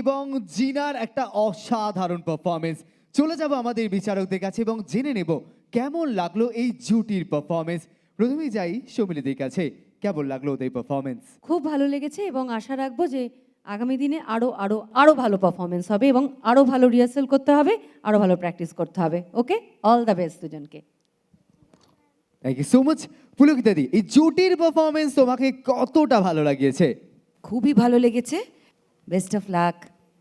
এবং জিনার একটা অসাধারণ পারফরমেন্স চলে যাব আমাদের বিচারকদের কাছে এবং জেনে নেব কেমন লাগল এই জুটির পারফরমেন্স প্রথমেই যাই সৌমিলিদের কাছে। কেমন লাগল ওদের পারফরমেন্স খুব ভালো লেগেছে এবং আশা রাখব যে আগামী দিনে আরও আরও আরও ভালো পারফরমেন্স হবে এবং আরও ভালো রিহার্সাল করতে হবে আরও ভালো প্র্যাকটিস করতে হবে। ওকে অল দ্য বেস্ট দুজনকে। Thank you so much Pulakita দি এই জুটির পারফরমেন্স তোমাকে কতটা ভালো লাগিয়েছে? খুবই ভালো লেগেছে। Best of luck